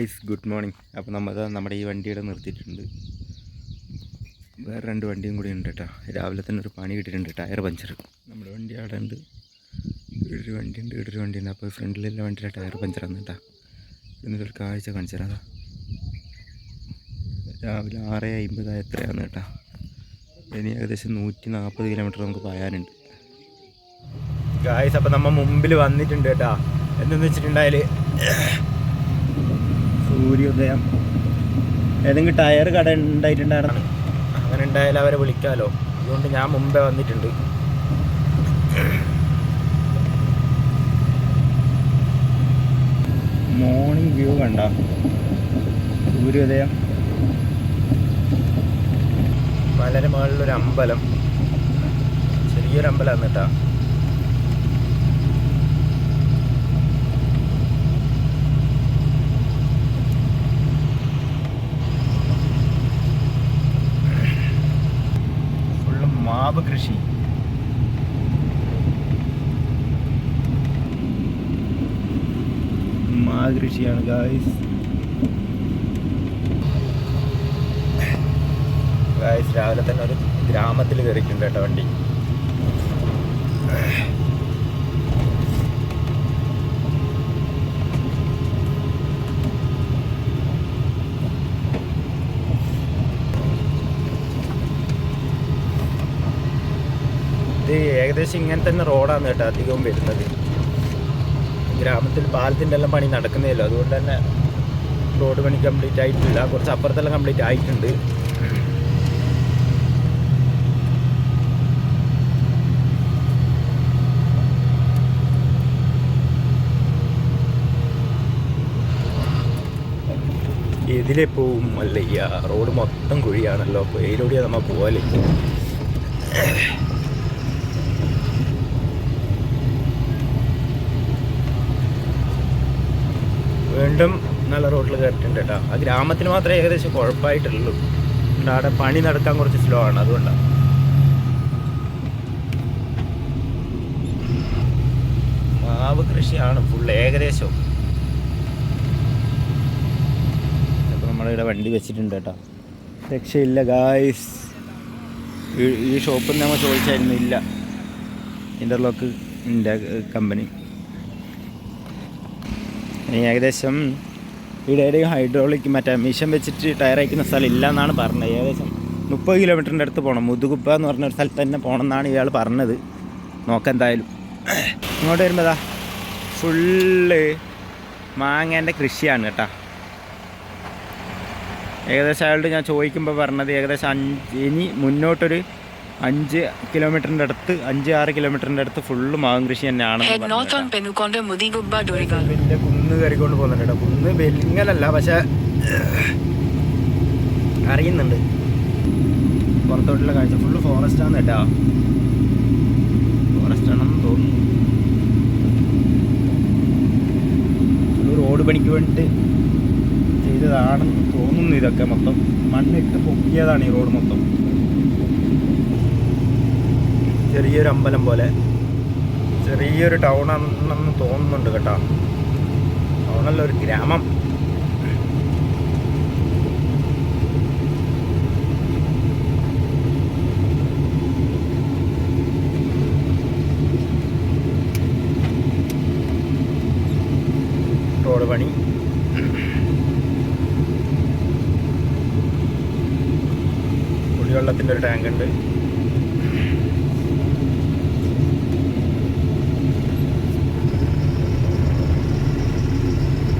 Ice good morning. അപ്പോൾ നമ്മൾ നമ്മുടെ ഈ വണ്ടിയുടെ നിർത്തിയിട്ടുണ്ട്. വേറെ രണ്ട് വണ്ടിയും കൂടി ഉണ്ട് കേട്ടോ രാവിലെ തന്നെ ഒരു പണി കിട്ടിയിട്ടുണ്ട് ടയർ പഞ്ചർ. നമ്മുടെ വണ്ടി അവിടെ ഉണ്ട്. ഒരു വണ്ടിയുണ്ട് ഇവിടെ ഒരു വണ്ടിയുണ്ട് അപ്പോൾ ഫ്രണ്ടിലുള്ള വണ്ടിയുടെ ടയർ പഞ്ചറാണ് കേട്ടോ എന്നിട്ടൊരു കാഴ്ച കാണിച്ചു തരാം രാവിലെ ആറ് അമ്പത് എത്രയാണ് കേട്ടോ ഇനി ഏകദേശം നൂറ്റി നാൽപ്പത് കിലോമീറ്റർ നമുക്ക് പായാനുണ്ട്. ഗായ്സ് അപ്പം നമ്മൾ മുമ്പിൽ വന്നിട്ടുണ്ട് കേട്ടോ എന്തെന്ന് വെച്ചിട്ടുണ്ടായാൽ സൂര്യോദയം. ഏതെങ്കിലും ടയർ കട ഉണ്ടായിട്ടുണ്ടായിരുന്നു? അങ്ങനെ ഉണ്ടായാലും അവരെ വിളിക്കാമല്ലോ അതുകൊണ്ട് ഞാൻ മുമ്പേ വന്നിട്ടുണ്ട്. മോർണിംഗ് വ്യൂ കണ്ട? സൂര്യോദയം. മുകളിലൊരു അമ്പലം. ചെറിയൊരു അമ്പലമാണ് കേട്ടോ ഫുള്ള് മാവ് കൃഷി. മാവ് കൃഷിയാണ് ഗായ്സ് ഗായ്സ് രാവിലെ തന്നെ ഒരു ഗ്രാമത്തിൽ കയറിയിട്ടുണ്ട് കേട്ടോ വണ്ടി ഇത് ഏകദേശം ഇങ്ങനെ തന്നെ റോഡാണ് കേട്ടോ അധികവും വരുന്നത്. ഗ്രാമത്തിൽ പാലത്തിന്റെ എല്ലാം പണി നടക്കുന്നതല്ലോ? അതുകൊണ്ട് തന്നെ റോഡ് പണി കംപ്ലീറ്റ് ആയിട്ടില്ല. കുറച്ച് അപ്പുറത്തെല്ലാം കംപ്ലീറ്റ് ആയിട്ടുണ്ട്. ഇതിലെ പോവും അല്ലയ്യ റോഡ് മൊത്തം കുഴിയാണല്ലോ. അപ്പോൾ ഏതിലൂടെയാണ് നമ്മൾ പോവാൽ. വീണ്ടും നല്ല റോഡിൽ കയറിയിട്ടുണ്ട് കേട്ടോ. ആ ഗ്രാമത്തിന് മാത്രമേ ഏകദേശം കുഴപ്പമായിട്ടുള്ളൂ. അവിടെ പണി നടക്കാൻ കുറച്ച് സ്ലോ ആണ് അതുകൊണ്ടാണ് മാവ് കൃഷിയാണ് ഫുൾ ഏകദേശം. അപ്പോൾ നമ്മളിവിടെ വണ്ടി വെച്ചിട്ടുണ്ട് കേട്ടോ. രക്ഷയില്ല ഗായ്സ് ഈ ഷോപ്പിൽ നമ്മൾ ചോദിച്ചായിരുന്നു ഇല്ല. ഇന്റർലോക്ക് ഇന്റെ കമ്പനി ഇനി ഏകദേശം ഇവിടെ എവിടെയും ഹൈഡ്രോളിക് മറ്റേ മിഷൻ വെച്ചിട്ട് ടയർ അയക്കുന്ന സ്ഥലം ഇല്ല എന്നാണ് പറഞ്ഞത്. ഏകദേശം മുപ്പത് കിലോമീറ്ററിന്റെ അടുത്ത് പോകണം മുതുകുപ്പ എന്ന് പറഞ്ഞ ഒരു സ്ഥലത്ത് തന്നെ പോകണം എന്നാണ് ഇയാൾ പറഞ്ഞത്. നോക്കാം എന്തായാലും. ഇങ്ങോട്ട് വരുമ്പോൾ ഫുള്ള് മാങ്ങേന്റെ കൃഷിയാണ് കേട്ടോ. ഏകദേശം അയാളോട് ഞാൻ ചോദിക്കുമ്പോൾ പറഞ്ഞത് ഏകദേശം അഞ്ച് ഇനി മുന്നോട്ടൊരു അഞ്ച് കിലോമീറ്ററിന്റെ അടുത്ത് അഞ്ച് ആറ് കിലോമീറ്ററിന്റെ അടുത്ത് ഫുള്ള് മാവും കൃഷി. വലിയ കുന്ന് കയറിക്കൊണ്ട് പോകുന്നുണ്ട് കേട്ടോ. കുന്ന് വെല്ലിങ്ങലല്ല പക്ഷെ അറിയുന്നുണ്ട്. പുറത്തോട്ടുള്ള കാഴ്ച. ഫുള്ള് ഫോറസ്റ്റ് ആണ് കേട്ടോ. ഫോറസ്റ്റ് ആണെന്ന് തോന്നുന്നു. ഫുള്ള് റോഡ് പണിക്ക് വേണ്ടിയിട്ട് ചെയ്തതാണെന്ന് തോന്നുന്നു ഇതൊക്കെ മൊത്തം. മണ്ണിട്ട് പൊക്കിയതാണ് ഈ റോഡ് മൊത്തം. ചെറിയൊരു അമ്പലം പോലെ. ചെറിയൊരു ടൗൺ ആണെന്ന് തോന്നുന്നുണ്ട് കേട്ടോ. ടൗണല്ല ഒരു ഗ്രാമം. റോഡ് പണി. കുടിവെള്ളത്തിന്റെ ഒരു ടാങ്ക് ഉണ്ട്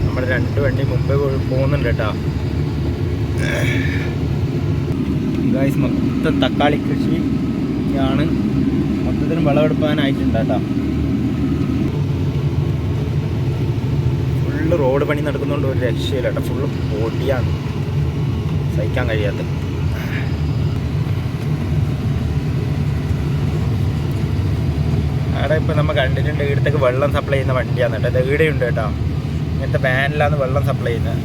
നമ്മുടെ രണ്ട് വണ്ടി മുമ്പേ പോ- പോകുന്നുണ്ട് കേട്ടോ ഗായ്സ് മൊത്തം തക്കാളി കൃഷി ആണ്. മൊത്തത്തിന് വിളവെടുപ്പാനായിട്ടുണ്ട് കേട്ടോ ഫുള്ള് റോഡ് പണി നടക്കുന്നതുകൊണ്ട് ഒരു രക്ഷയില്ല കേട്ടോ ഫുള്ള് പൊടിയാണ്. സഹിക്കാൻ കഴിയാത്ത. അവിടെ ഇപ്പം നമ്മൾ കണ്ടിട്ടുണ്ട് ഇവിടത്തേക്ക് വെള്ളം സപ്ലൈ ചെയ്യുന്ന വണ്ടിയാണ് കേട്ടോ. ഇത് ഇവിടെയുണ്ട് കേട്ടോ. ഇങ്ങനത്തെ വാനിലാണ് വെള്ളം സപ്ലൈ ചെയ്യുന്നത്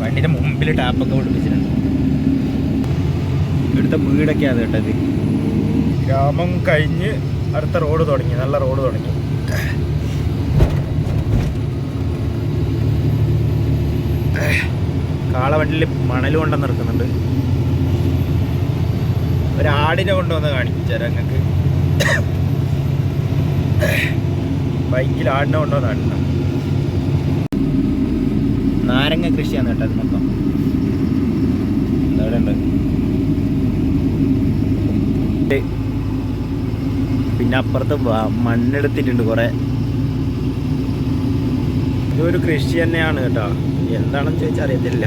വണ്ടിന്റെ മുമ്പിൽ ടാപ്പൊക്കെ ഒഴിപ്പിച്ചിട്ടുണ്ട് ഇവിടുത്തെ വീടൊക്കെയാണ് കേട്ടത് ഗ്രാമം കഴിഞ്ഞ് അടുത്ത റോഡ് തുടങ്ങി നല്ല റോഡ് തുടങ്ങി. കാളവണ്ടിയിൽ മണൽ കൊണ്ടെന്ന് നിർക്കുന്നുണ്ട് ഒരാടിനെ കൊണ്ടുവന്ന് കാണിച്ചാൽ ഞങ്ങൾക്ക് നിങ്ങൾക്ക്. ബൈക്കിൽ ആടിനെ കൊണ്ടുവന്ന് കാണിക്കണം നാരങ്ങ കൃഷിയാണ് കേട്ടോ അത് മൊത്തം. പിന്നെ അപ്പുറത്ത് മണ്ണെടുത്തിട്ടുണ്ട് കുറേ. ഇതൊരു കൃഷി തന്നെയാണ് കേട്ടോ. എന്താണെന്ന് ചോദിച്ചാൽ അറിയത്തില്ല.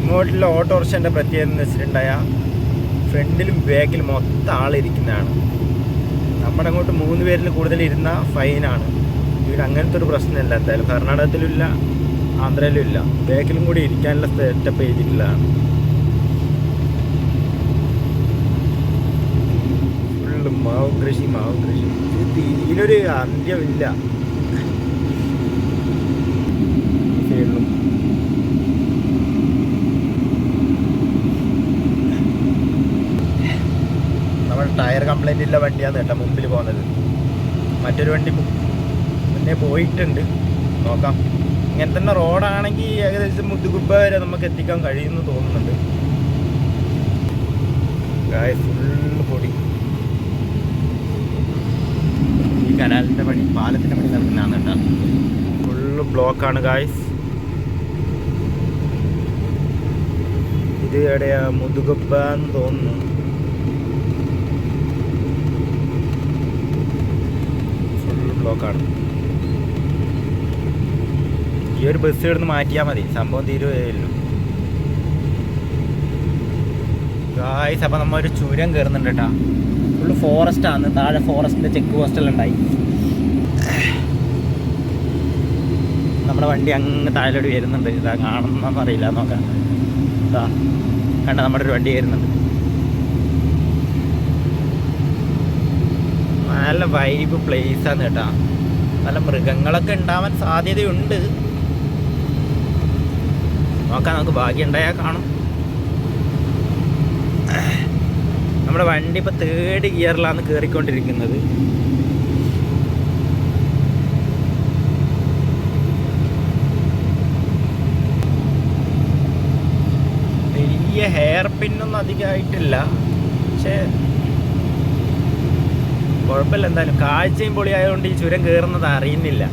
ഇങ്ങോട്ടുള്ള ഓട്ടോറിക്ഷന്റെ പ്രത്യേകത എന്ന് വെച്ചിട്ടുണ്ടായ ഫ്രണ്ടിലും ബാക്കിലും മൊത്തം ആളിരിക്കുന്നതാണ്. നമ്മുടെ അങ്ങോട്ട് മൂന്ന് പേരിൽ കൂടുതൽ ഇരുന്ന ഫൈനാണ് ഇവിടെ അങ്ങനത്തെ ഒരു പ്രശ്നമില്ല. എന്തായാലും കർണാടകത്തിലും ഇല്ല ആന്ധ്രയിലും ഇല്ല ബാക്കിലും കൂടി ഇരിക്കാനുള്ള സെറ്റപ്പ് ചെയ്തിട്ടുള്ളതാണ് ഫുള്ള് മാവ് കൃഷി മാവ് കൃഷി. ഇത് ഇതിനൊരു അന്ത്യമില്ല. നമ്മുടെ ടയർ കംപ്ലൈന്റ് ഇല്ല വണ്ടിയാണ് കേട്ടോ മുമ്പിൽ പോകുന്നത്. മറ്റൊരു വണ്ടി മുന്നേ പോയിട്ടുണ്ട്. നോക്കാം. ഇങ്ങനെ തന്നെ റോഡാണെങ്കിൽ ഏകദേശം മുത്തുകുപ്പ വരെ നമുക്ക് എത്തിക്കാൻ കഴിയുമെന്ന് തോന്നുന്നുണ്ട്. ഫുള്ള് പൊടി. ഈ കനാലിന്റെ പണി പാലത്തിന്റെ പണി നടക്കുന്നതാണ് കേട്ടോ. ഫുള്ള് ബ്ലോക്കാണ് ഗായ്സ് ഇത് എവിടെയാ? മുതുകുപ്പ എന്ന് തോന്നുന്നു. ഫുൾ ബ്ലോക്കാണ് ഈ ഒരു ബസ് ഇവിടുന്ന് മാറ്റിയാൽ മതി. സംഭവം തീരുവല്ലോ ഗായ്സ് അപ്പം നമ്മ ഒരു ചുരം കയറുന്നുണ്ട് കേട്ടോ. ഫുള്ള് ഫോറസ്റ്റാണ് താഴെ ഫോറസ്റ്റിന്റെ ചെക്ക് പോസ്റ്റെല്ലാം ഉണ്ടായി. നമ്മുടെ വണ്ടി അങ്ങ് താഴോട്ട് വരുന്നുണ്ട്. ഇതാ കാണുന്നതെന്ന് അറിയില്ല. നോക്കാം. ഇതാ. കണ്ട? നമ്മുടെ ഒരു വണ്ടി വരുന്നുണ്ട്. നല്ല വൈബ് പ്ലേസാണ് കേട്ടാ. നല്ല മൃഗങ്ങളൊക്കെ ഉണ്ടാവാൻ സാധ്യതയുണ്ട്. നോക്കാം നമുക്ക് ഭാഗ്യം കാണും. നമ്മുടെ വണ്ടി ഇപ്പോൾ തേർഡ് ഗിയറിലാണ് കയറിക്കൊണ്ടിരിക്കുന്നത് വലിയ ഹെയർ പിന്നൊന്നും അധികമായിട്ടില്ല. പക്ഷേ കുഴപ്പമില്ല. എന്തായാലും കാഴ്ചയും പൊളിയായതുകൊണ്ട് ഈ ചുരം കയറുന്നത് അറിയുന്നില്ല.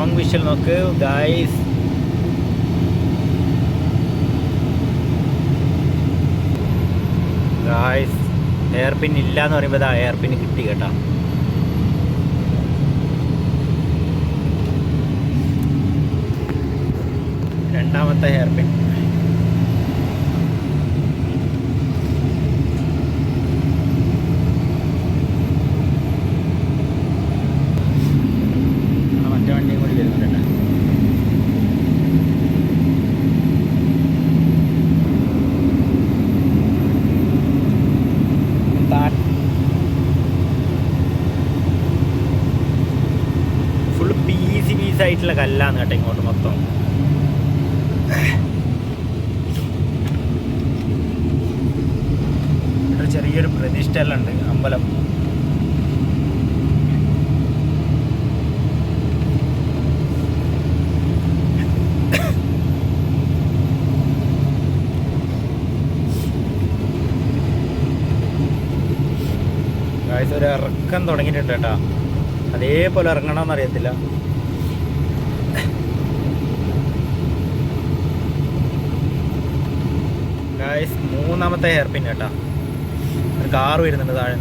ലോങ് വിഷൽ നോക്ക് ഗായ്സ് ഗായ്സ് എയർ പിൻ ഇല്ല എന്ന് പറയുമ്പോൾ എയർ പിൻ കിട്ടി കേട്ടോ. രണ്ടാമത്തെ ഹെയർ പിൻ മറ്റേ വണ്ടിയും കൂടി വരുന്നുണ്ട് കേട്ടോ ഫുള്ള് പീസി കല്ലാന്ന് കേട്ടോ ഇങ്ങോട്ട് മൊത്തം. ചെറിയൊരു പ്രതിഷ്ഠയെല്ലാം ഉണ്ട് അമ്പലം ഒരു ഇറക്കം തുടങ്ങിയിട്ടുണ്ട് കേട്ടോ. അതേപോലെ ഇറങ്ങണമെന്ന് ഗായ്സ് മൂന്നാമത്തെ ഹെയർ പിൻ കേട്ടോ. ഒരു കാർ വരുന്നുണ്ട് താഴെ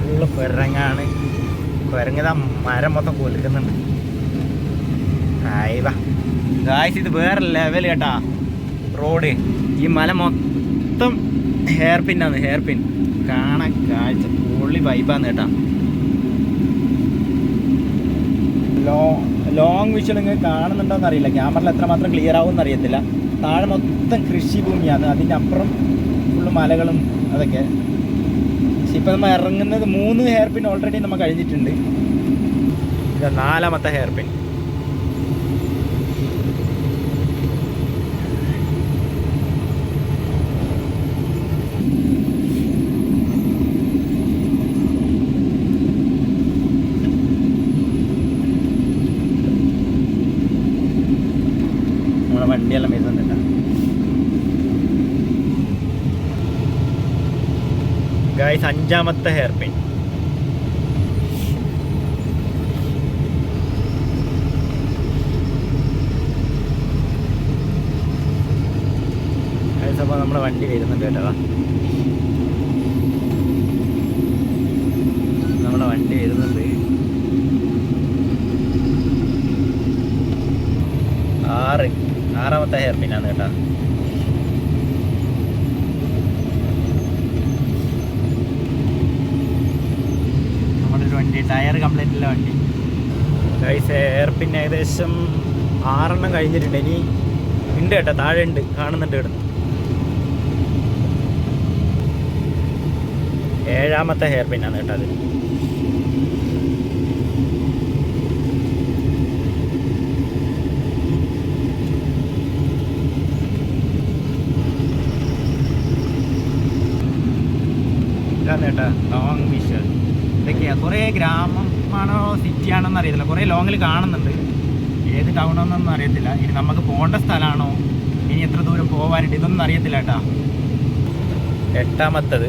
ഫുള്ള് കുരങ്ങാണ്. കുരങ്ങിത മരം മൊത്തം കൊലുക്കുന്നുണ്ട്. ഗായ്സ് ഇത് വേറെ ലെവൽ കേട്ടാ. റോഡ് ഈ മല മൊത്തം ഹെയർ പിന്നാണ് ഹെയർ പിൻ കാണാൻ കാഴ്ച പൊള്ളി വൈബാന്ന് കേട്ടാ. ലോ ലോങ് വിഷൻ ഇങ്ങനെ നിങ്ങൾ കാണുന്നുണ്ടോന്ന് അറിയില്ല. ക്യാമറയിൽ എത്രമാത്രം ക്ലിയർ ആവുമെന്ന് അറിയത്തില്ല. താഴെ മൊത്തം കൃഷിഭൂമിയാണ് അതിന്റെ അപ്പുറം ഫുള്ള് മലകളും അതൊക്കെ. ഇപ്പം നമ്മൾ ഇറങ്ങുന്നത് മൂന്ന് ഹെയർ പിൻ ഓൾറെഡി നമ്മൾ കഴിഞ്ഞിട്ടുണ്ട്. നാലാമത്തെ ഹെയർ പിൻ നമ്മളെ വണ്ടിയെല്ലാം വരുന്നുണ്ട് അഞ്ചാമത്തെ ഹെയർ പിൻ അപ്പോൾ നമ്മുടെ വണ്ടി വരുന്നുണ്ട് കേട്ടോ. നമ്മുടെ വണ്ടി വരുന്നുണ്ട്. ആറ് ആറാമത്തെ ഹെയർ പിന്നാണ് കേട്ടോ നമ്മുടെ ഒരു വണ്ടി ടയർ കംപ്ലൈന്റ് ഉള്ള വണ്ടി. ഗൈസ് എയർ പിന്നെ ഏകദേശം ആറെണ്ണം കഴിഞ്ഞിട്ടുണ്ട്. ഇനി ഉണ്ട് കേട്ടോ താഴെ ഉണ്ട് കാണുന്നുണ്ട് ഇവിടെ. ഏഴാമത്തെ ഹെയർ പിന്നാണ് കേട്ടോ അത്. ഇതാണ് കേട്ടോ ലോങ് വിഷ്വൽ ഇതൊക്കെയാ കുറേ ഗ്രാമമാണോ സിറ്റി ആണോന്ന് അറിയത്തില്ല. കുറേ ലോങ്ങിൽ കാണുന്നുണ്ട്. ഏത് ടൗണാണെന്നൊന്നും അറിയത്തില്ല. ഇനി നമുക്ക് പോകേണ്ട സ്ഥലമാണോ ഇനി എത്ര ദൂരം പോകാനുണ്ട് ഇതൊന്നും അറിയത്തില്ല കേട്ടാ. എട്ടാമത്തത്.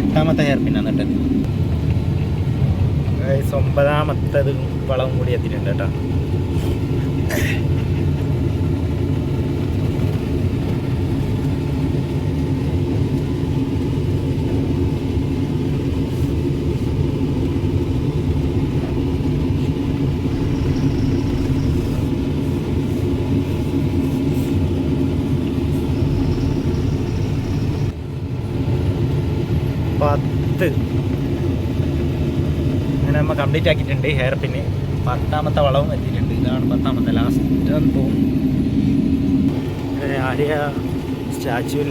എട്ടാമത്തെ ഹെയർ പിന്നാണ് കേട്ടത് ഒമ്പതാമത്തത് വളവും കൂടി എത്തിയിട്ടുണ്ട് കേട്ടോ. പത്ത് അങ്ങനെ നമ്മൾ കംപ്ലീറ്റ് ആക്കിയിട്ടുണ്ട് ഹെയർ പിന്നെ പത്താമത്തെ വളവും എത്തിയിട്ടുണ്ട്. ഇതാണ് പത്താമത്തെ ലാസ്റ്റ് എന്ന് തോന്നുന്നു. ആര്യ സ്റ്റാച്ചുവിൽ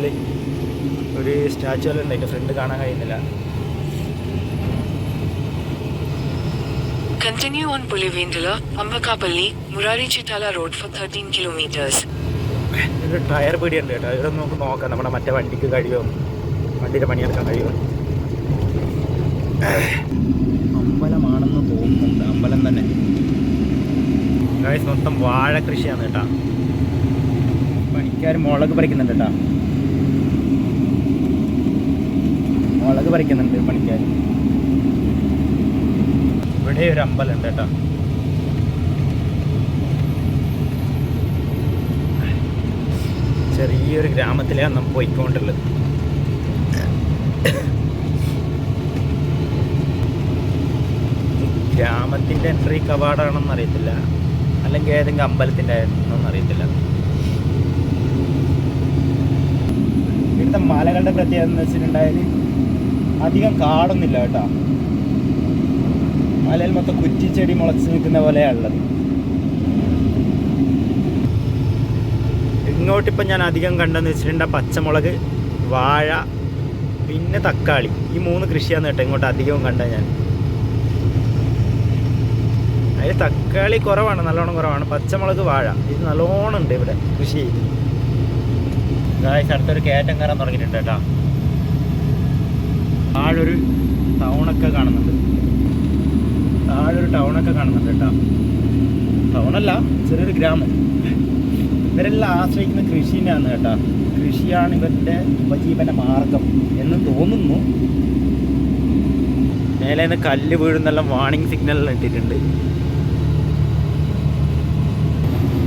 ഒരു സ്റ്റാച്ചു എല്ലാം ഉണ്ട് അതിന്റെ ഫ്രണ്ട് കാണാൻ കഴിയുന്നില്ല. Continue on Pulivendula, Ambakapalli, Murari Chitala Road for 13 kilometers. Tyre പീടിയുണ്ട് കേട്ടോ. ഇവിടെ നമുക്ക് നോക്കാം. നമ്മുടെ മറ്റേ വണ്ടിക്ക് കഴിയുമോ വണ്ടിയുടെ പണിയെടുക്കാൻ കഴിയുമോ അമ്പലമാണെന്ന് തോന്നുന്നുണ്ട്. അമ്പലം തന്നെ. ഗായ്സ് മൊത്തം വാഴ കൃഷിയാണ് കേട്ടാ. പണിക്കാർ മുളക് പറിക്കുന്നുണ്ട് കേട്ടാ. മുളക് പറിക്കുന്നുണ്ട് പണിക്കാർ ഇവിടെ ഒരു അമ്പലം ഉണ്ട് കേട്ടോ. ചെറിയൊരു ഗ്രാമത്തിലാണ് നമ്മൾ പോയിക്കൊണ്ടുള്ളത് ഗ്രാമത്തിന്റെ എൻട്രി കവാടാണെന്ന് അറിയത്തില്ല. അല്ലെങ്കിൽ ഏതെങ്കിലും അമ്പലത്തിന്റെ ആണെന്നൊന്നും അറിയത്തില്ല. ഇവിടുത്തെ മലകളുടെ പ്രത്യേകത എന്ന് വെച്ചിട്ടുണ്ടായാൽ അധികം കാടൊന്നുമില്ല കേട്ടോ. മലയിൽ മൊത്തം കുറ്റിച്ചെടി മുളച്ച് നിൽക്കുന്ന പോലെയാണ് ഉള്ളത്. ഇങ്ങോട്ടിപ്പം ഞാൻ അധികം കണ്ടെന്ന് വെച്ചിട്ടുണ്ടെങ്കിൽ പച്ചമുളക് വാഴ പിന്നെ തക്കാളി. ഈ മൂന്ന് കൃഷിയാണ് കേട്ടോ ഇങ്ങോട്ട് അധികവും കണ്ടത് ഞാൻ. അതിൽ തക്കാളി കുറവാണ് നല്ലോണം കുറവാണ്. പച്ചമുളക് വാഴ. ഇത് നല്ലോണം ഉണ്ട് ഇവിടെ കൃഷി ഗായ്സ് അടുത്തൊരു കയറ്റം കയറാൻ തുടങ്ങിയിട്ടുണ്ട് കേട്ടോ. താഴൊരു ടൗണൊക്കെ കാണുന്നുണ്ട്. താഴൊരു ടൗണൊക്കെ കാണുന്നുണ്ട് കേട്ടോ. ടൗണല്ല ചെറിയൊരു ഗ്രാമം. ഇവരെല്ലാം ആശ്രയിക്കുന്ന കൃഷിനെയാണ് കേട്ടോ. കൃഷിയാണ് ഇവരുടെ ഉപജീവന മാർഗം എന്ന് തോന്നുന്നു. മേലെ നിന്ന് കല്ല് വീഴുന്നെല്ലാം വാണിംഗ് സിഗ്നൽ ഇട്ടിട്ടുണ്ട്.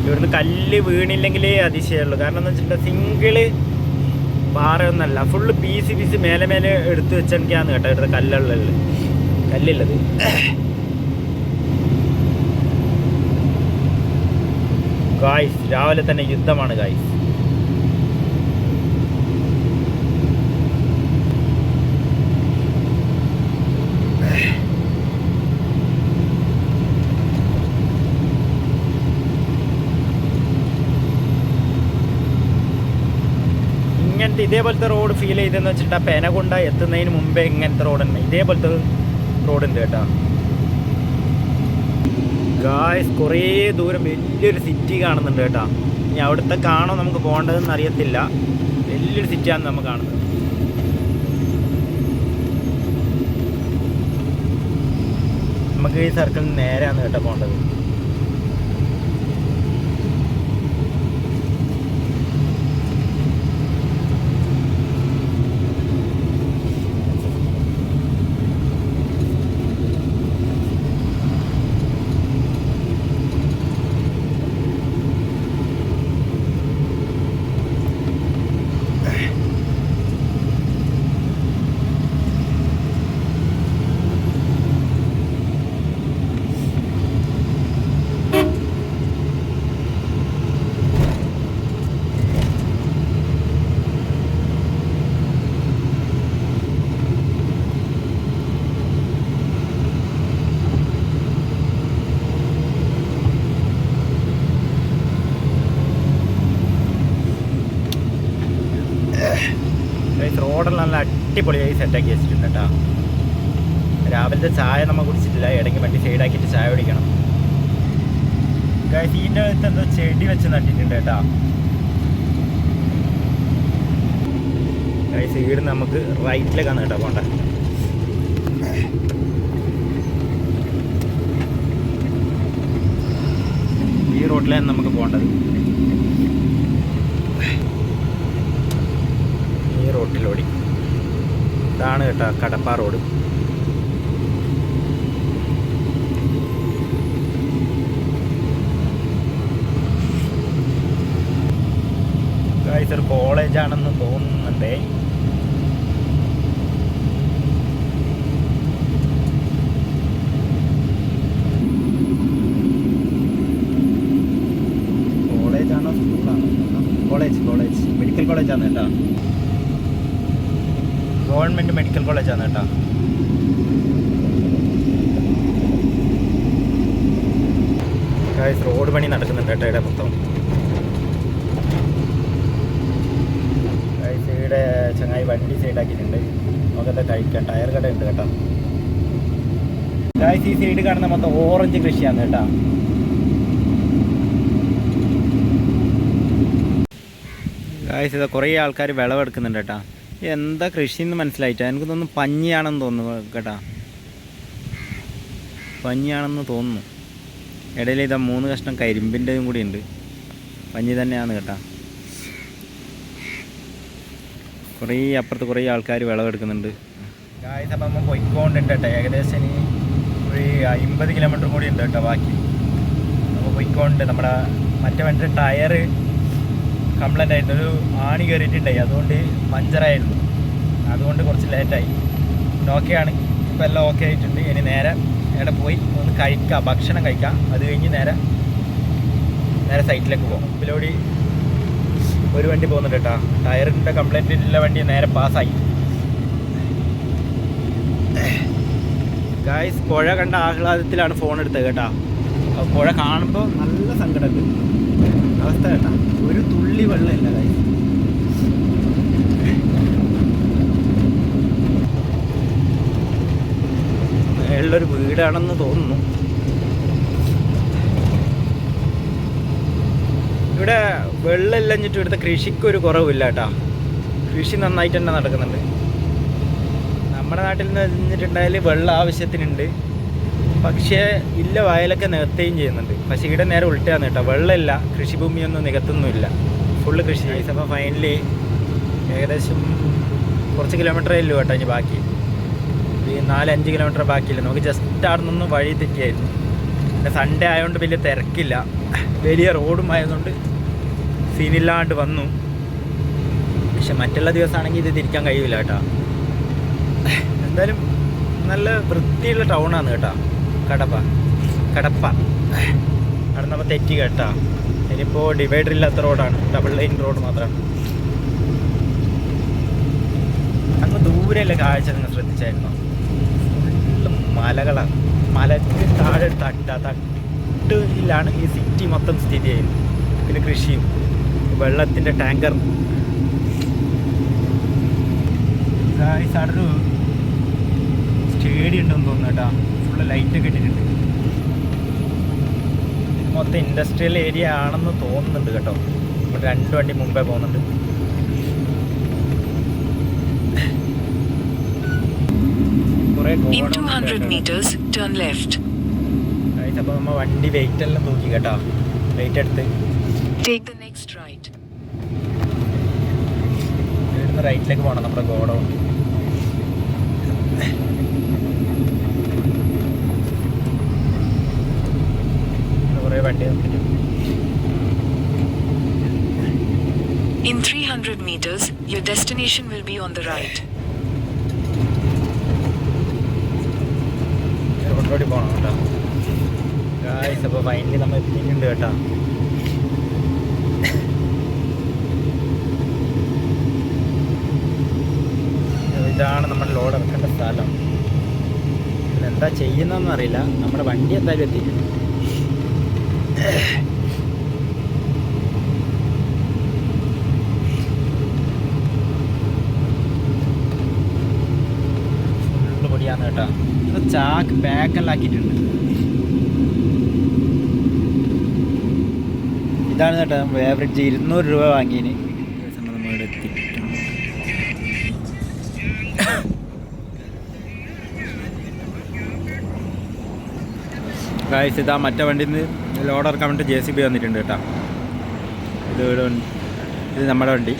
ഇവിടുന്ന് കല്ല് വീണില്ലെങ്കിലേ അതിശയമുള്ളൂ. കാരണം എന്ന് വെച്ചിട്ടുണ്ടെങ്കിൽ സിംഗിൾ പാറയൊന്നല്ല. ഫുള്ള് പീസ് പീസ് മേലെ മേലെ എടുത്ത് വെച്ചെനിക്കാന്ന് കേട്ടോ ഇവിടുത്തെ കല്ലുള്ളത്. കല്ലുള്ളത് ഗായ്സ് രാവിലെ തന്നെ യുദ്ധമാണ് ഗായ്സ് ഇങ്ങനത്തെ ഇതേപോലത്തെ റോഡ് ഫീൽ ചെയ്തെന്ന് വെച്ചിട്ട് ആ പെനകൊണ്ട എത്തുന്നതിന് മുമ്പേ ഇങ്ങനത്തെ റോഡുണ്ട് ഇതേപോലത്തെ റോഡുണ്ട് കേട്ടോ. ഗായ്സ് കുറേ ദൂരം വലിയൊരു സിറ്റി കാണുന്നുണ്ട് കേട്ടോ. ഇനി അവിടുത്തെ കാണോ നമുക്ക് പോകേണ്ടതെന്ന് അറിയത്തില്ല. വലിയൊരു സിറ്റിയാണ് നമ്മൾ കാണുന്നത്. നമുക്ക് ഈ സർക്കിളിന് നേരെയാണ് കേട്ടോ പോകേണ്ടത് ഗൈസ് റോഡെല്ലാം നല്ല അടിപൊളിയായി സെറ്റാക്കി വെച്ചിട്ടുണ്ട് കേട്ടോ രാവിലത്തെ ചായ നമ്മൾ കുടിച്ചിട്ടില്ല ഇടയ്ക്ക് വണ്ടി സൈഡാക്കിയിട്ട് ചായ കുടിക്കണം. ഇതിന്റെ അകത്ത് എന്തോ ചെടി വെച്ച് നട്ടിട്ടുണ്ട് കേട്ടോ വീട് നമുക്ക് റൈറ്റിലേക്കാണ് കേട്ടോ പോണ്ട. ഈ റോഡിലാണ് നമുക്ക് പോകേണ്ടത് ഈ റോട്ടിലോടി ഇതാണ് കേട്ടോ കടപ്പ റോഡ്. കോളേജാണെന്ന് തോന്നുന്നുണ്ടേ കോളേജാണോ സ്കൂളാണോ കോളേജ് കോളേജ് മെഡിക്കൽ കോളേജാണ് കേട്ടോ ഗവൺമെന്റ് മെഡിക്കൽ കോളേജാണ് കേട്ടോ. റോഡ് പണി നടക്കുന്നുണ്ട് കേട്ടോ ഇവിടെ മൊത്തം. ഇവിടെ ചങ്ങായി വണ്ടി സൈഡാക്കിയിട്ടുണ്ട് നമുക്കത് കഴിക്കാം. ടയർ കട ഉണ്ട് കേട്ടോ. ഈ സൈഡ് കാണുന്ന മൊത്തം ഓറഞ്ച് കൃഷിയാണ് കേട്ടോ. ഗായ്സ് ഇത് കുറേ ആൾക്കാർ വിളവെടുക്കുന്നുണ്ട് കേട്ടോ. എന്താ കൃഷി എന്ന് മനസ്സിലായിട്ടാ? എനിക്ക് തോന്നുന്നു പഞ്ഞിയാണെന്ന് തോന്നുന്നു കേട്ടാ. പഞ്ഞിയാണെന്ന് തോന്നുന്നു. ഇടയിൽ ഇതാ മൂന്ന് കഷ്ണം കരിമ്പിന്റെയും കൂടി ഉണ്ട്. പഞ്ഞി തന്നെയാണ് കേട്ടാ. കുറേ അപ്പുറത്ത് കുറേ ആൾക്കാർ വിളവെടുക്കുന്നുണ്ട്. പൊയ്ക്കോണ്ടിട്ട് ഏകദേശം ഇനി ഒരു അമ്പത് കിലോമീറ്റർ കൂടി ഉണ്ട് കേട്ടോ ബാക്കി. നമ്മൾ പൊയ്ക്കൊണ്ട് നമ്മുടെ മറ്റേ വണ്ടിയുടെ ടയറ് കംപ്ലൈന്റ് ആയിരുന്നു ഒരു ആണി കയറിയിട്ടുണ്ടായി അതുകൊണ്ട് പഞ്ചറായിരുന്നു. അതുകൊണ്ട് കുറച്ച് ലേറ്റായി ഓക്കെയാണ് ഇപ്പോൾ എല്ലാം ഓക്കെ ആയിട്ടുണ്ട്. ഇനി നേരെ ഇവിടെ പോയി ഒന്ന് കഴിക്കാം. ഭക്ഷണം കഴിക്കാം. അത് കഴിഞ്ഞ് നേരെ നേരെ സൈറ്റിലേക്ക് പോകും മുമ്പിലോടി ഒരു വണ്ടി പോകുന്നുണ്ട് കേട്ടോ. ടയറിന്റെ കംപ്ലൈന്റ് ഉള്ള വണ്ടി നേരെ പാസ്സായി ഗായ്സ് പുഴ കണ്ട ആഹ്ലാദത്തിലാണ് ഫോൺ എടുത്തത് കേട്ടോ. പുഴ കാണുമ്പോൾ നല്ല സങ്കടമുണ്ട് അവസ്ഥ കേട്ടാ. ഒരു തുള്ളി വെള്ളമില്ല കാര്യം മേളിലൊരു വീടാണെന്ന് തോന്നുന്നു. ഇവിടെ വെള്ളമില്ലഞ്ഞിട്ട് ഇവിടുത്തെ കൃഷിക്ക് ഒരു കുറവില്ല കേട്ടാ. കൃഷി നന്നായിട്ട് തന്നെ നടക്കുന്നുണ്ട്. നമ്മുടെ നാട്ടിൽ നിന്ന് വെള്ളം ആവശ്യത്തിനുണ്ട്. പക്ഷേ ഇല്ല വയലൊക്കെ നികത്തുകയും ചെയ്യുന്നുണ്ട്. പക്ഷേ ഇവിടെ നേരെ ഉൾട്ടയാണ് കേട്ടോ. വെള്ളമില്ല കൃഷിഭൂമിയൊന്നും നികത്തുന്നുമില്ല. ഫുള്ള് കൃഷി. ചെയ്യും അപ്പോൾ ഫൈനലി ഏകദേശം കുറച്ച് കിലോമീറ്ററേ ഉള്ളൂ കേട്ടോ ഇനി ബാക്കി. ഈ നാലഞ്ച് കിലോമീറ്റർ ബാക്കിയില്ല. നമുക്ക് ജസ്റ്റ് അവിടെ നിന്ന് വഴി തെറ്റിയായിരുന്നു. പിന്നെ സൺഡേ ആയതുകൊണ്ട് വലിയ തിരക്കില്ല. വലിയ റോഡും ആയതുകൊണ്ട് സീനില്ലാണ്ട് വന്നു. പക്ഷെ മറ്റുള്ള ദിവസമാണെങ്കിൽ ഇത് തിരിക്കാൻ കഴിയില്ല കേട്ടോ. എന്തായാലും നല്ല വൃത്തിയുള്ള ടൗണാണ് കേട്ടോ. കടപ്പ കടപ്പ. അവിടെ നമ്മൾ തെറ്റി കേട്ടാ. ഇനിയിപ്പോൾ ഡിവൈഡർ ഇല്ലാത്ത റോഡാണ് ഡബിൾ ലൈൻ റോഡ് മാത്രമാണ് അങ്ങ് ദൂരെയല്ലേ കാഴ്ച നിങ്ങൾ ശ്രദ്ധിച്ചായിരുന്നോ? ഫുള്ള് മലകളാണ് മലക്ക് താഴെ തട്ട തട്ടിലാണ് ഈ സിറ്റി മൊത്തം സ്ഥിതി ചെയ്യുന്നത്. പിന്നെ കൃഷിയും വെള്ളത്തിന്റെ ടാങ്കർ സ്റ്റേഡിയം ഉണ്ടെന്ന് തോന്നുന്നു കേട്ടോ. ഫുള്ള് ലൈറ്റൊക്കെ ഇട്ടിട്ടുണ്ട്. മൊത്തം ഇൻഡസ്ട്രിയൽ ഏരിയ ആണെന്ന് തോന്നുന്നുണ്ട് കേട്ടോ. ഇപ്പോൾ രണ്ട് വണ്ടി മുമ്പേ പോകുന്നുണ്ട്. കുറേ 200 meters, turn left. അപ്പോൾ നമ്മൾ വണ്ടി വെയിറ്റ് എല്ലാം നോക്കി കേട്ടോ. വെയിറ്റ് എടുത്ത്. ടേക്ക് the നെക്സ്റ്റ് റൈറ്റ് ഇവിടുന്ന് റൈറ്റിലേക്ക് പോകണം നമ്മുടെ ഗോഡൗൺ. കുറേ വണ്ടി നോക്കിയിട്ട് In 300 meters, your destination will be on the right. റോഡിൽ പോകണം കേട്ടോ. ഗായ്സ് അപ്പോൾ ഫൈനലി നമ്മൾ എത്തിയിട്ടുണ്ട് കേട്ടോ. ഇതാണ് നമ്മൾ ലോഡ് ഇറക്കേണ്ട സ്ഥലം. എന്താ ചെയ്യുന്നതെന്ന് അറിയില്ല. നമ്മുടെ വണ്ടി എന്തായാലും എത്തിയിട്ടുണ്ട്. പൊടിയാന്ന് കേട്ടോ. ഇത് ചാക്ക് പാക്കെല്ലാം ആക്കിയിട്ടുണ്ട് ഇതാണ് കേട്ടോ ആവറേജ് ഇരുന്നൂറ് രൂപ വാങ്ങിയതിന്. നമ്മളിവിടെ എത്തിയിട്ടുണ്ട് ഗായ്സ് ഇതാ മറ്റേ വണ്ടിയിൽ നിന്ന് ലോഡ് ഇറക്കാൻ വേണ്ടിയിട്ട് ജെ സി ബി വന്നിട്ടുണ്ട് കേട്ടോ. ഇത് ഇത് നമ്മുടെ വണ്ടി.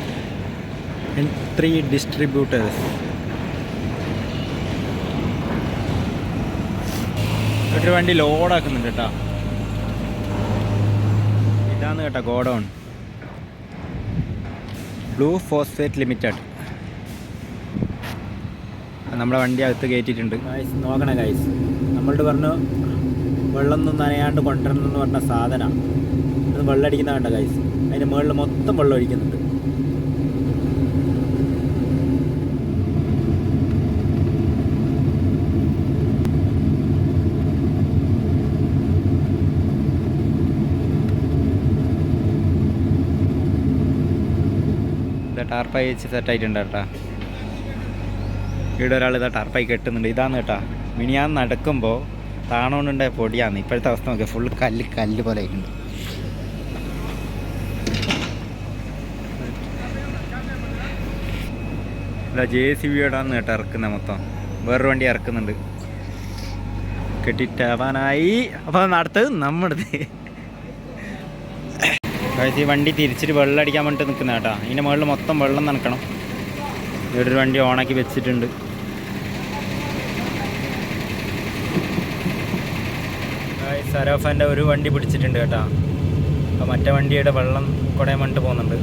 ത്രീ ഡിസ്ട്രിബ്യൂട്ടേഴ്സ് ഒരു വണ്ടി ലോഡാക്കുന്നുണ്ട് കേട്ടോ. ഇതാണ് കേട്ടോ ഗോഡൗൺ ബ്ലൂ ഫോസ്ഫേറ്റ് ലിമിറ്റഡ് നമ്മുടെ വണ്ടി അകത്ത് കയറ്റിയിട്ടുണ്ട്. ഗൈസ് നോക്കണേ ഗൈസ് നമ്മളോട് പറഞ്ഞു വെള്ളം ഒന്നും നനയാണ്ട് കൊണ്ടുവരണം എന്ന് പറഞ്ഞ സാധനമാണ് ഇത് വെള്ളം അടിക്കുന്ന കണ്ട കൈസ് അതിന്റെ മുകളിൽ മൊത്തം വെള്ളം ഒഴിക്കുന്നുണ്ട്. ടാർപ്പായി വെച്ച് സെറ്റായിട്ടുണ്ട് കേട്ടാ. ഇവിടെ ഒരാൾ ഇതാ ടാർപ്പായി കെട്ടുന്നുണ്ട്. ഇതാന്ന് കേട്ടാ മിനിയാൻ നടക്കുമ്പോൾ താണോണ്ടുണ്ടായ പൊടിയാണ്. ഇപ്പോഴത്തെ അവസ്ഥ നോക്കിയാൽ ഫുൾ കല്ല് കല്ല് പോലെ ആയിട്ടുണ്ട്. ഇതാ ജെ സി ബിയോടാന്ന് കേട്ടോ ഇറക്കുന്നത് മൊത്തം. വേറൊരു വണ്ടി ഇറക്കുന്നുണ്ട്. കെട്ടിട്ടാവാനായി. അപ്പോൾ അടുത്തത് നമ്മുടെ ഈ വണ്ടി തിരിച്ചിട്ട് വെള്ളം അടിക്കാൻ വേണ്ടിട്ട് നിൽക്കുന്ന കേട്ടോ. ഇതിന്റെ മുകളിൽ മൊത്തം വെള്ളം നനക്കണം. ഇവിടെ ഒരു വണ്ടി ഓണാക്കി വെച്ചിട്ടുണ്ട്. സരോഫാന്റെ ഒരു വണ്ടി പിടിച്ചിട്ടുണ്ട് കേട്ടോ. അപ്പോൾ മറ്റേ വണ്ടിയുടെ വെള്ളം കുടയാൻ വേണ്ടിട്ട് പോകുന്നുണ്ട്.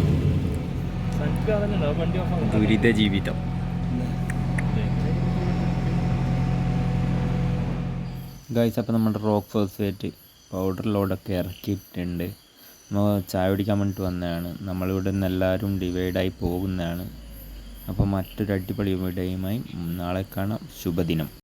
ദുരിത ജീവിതം ഗൈസ് അപ്പോൾ നമ്മുടെ റോക്ക് ഫോസ്ഫേറ്റ് പൗഡർ ലോഡൊക്കെ ഇറക്കിയിട്ടുണ്ട്. നമ്മൾ ചായ കുടിക്കാൻ വേണ്ടിയിട്ട് വന്നതാണ്. നമ്മളിവിടെ നിന്ന് എല്ലാവരും ഡിവൈഡായി പോകുന്നതാണ്. അപ്പോൾ മറ്റൊരു അടിപൊളി വീഡിയോയുമായി നാളെ കാണാം. ശുഭദിനം.